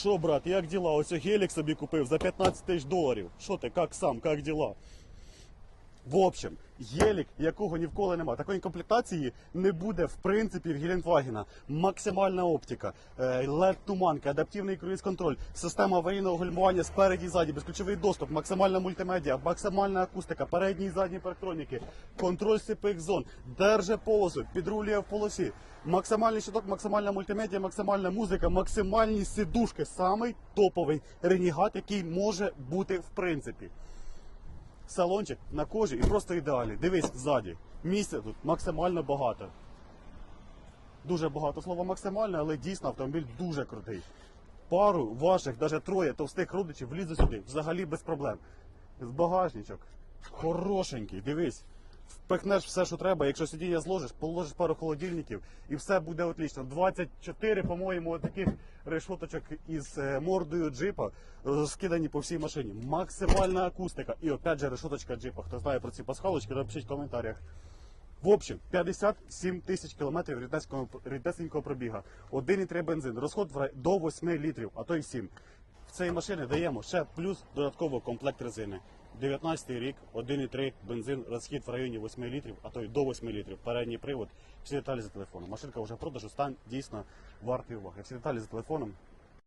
Що, брат, як діла? Ось гелік собі купив за 15 тисяч доларів. Що ти, як сам, як діла? В общем, гелік, якого ні в коли немає. Такої комплектації не буде в принципі в Гелендвагена. Максимальна оптика, led туманка, адаптивний круїз-контроль, система аварійного гальмування спереді і ззаді, безключовий доступ, максимальна мультимедіа, максимальна акустика, передні і задні парктроніки, контроль сліпих зон, держи полосу, підрулює в полосі. Максимальний щиток, максимальна мультимедіа, максимальна музика, максимальні сидушки. Самий топовий ренігат, який може бути в принципі. Салончик на кожі і просто ідеальний. Дивись ззаді. Місця тут максимально багато. Дуже багато слова максимально, але дійсно автомобіль дуже крутий. Пару ваших, навіть троє товстих родичів влізе сюди взагалі без проблем. З багажничок. Хорошенький, дивись. Впихнеш все, що треба. Якщо сидіння зложиш, положиш пару холодильників і все буде отлично. 24, по-моєму, таких решоточок із е, мордою джипа розкидані по всій машині. Максимальна акустика. І опять же решоточка джипа. Хто знає про ці пасхалочки, напишіть в коментарях. В общем, 57 тисяч кілометрів ріднесенького пробіга. 1,3 бензин. Розход до 8 літрів, а то й 7. В цій машині даємо ще плюс додатково комплект резини. 19 рік, 1,3 бензин, розхід в районі 8 літрів, а то й до 8 літрів. Передній привод. Всі деталі за телефоном. Машинка вже в продажу, стан дійсно вартий уваги. Всі деталі за телефоном.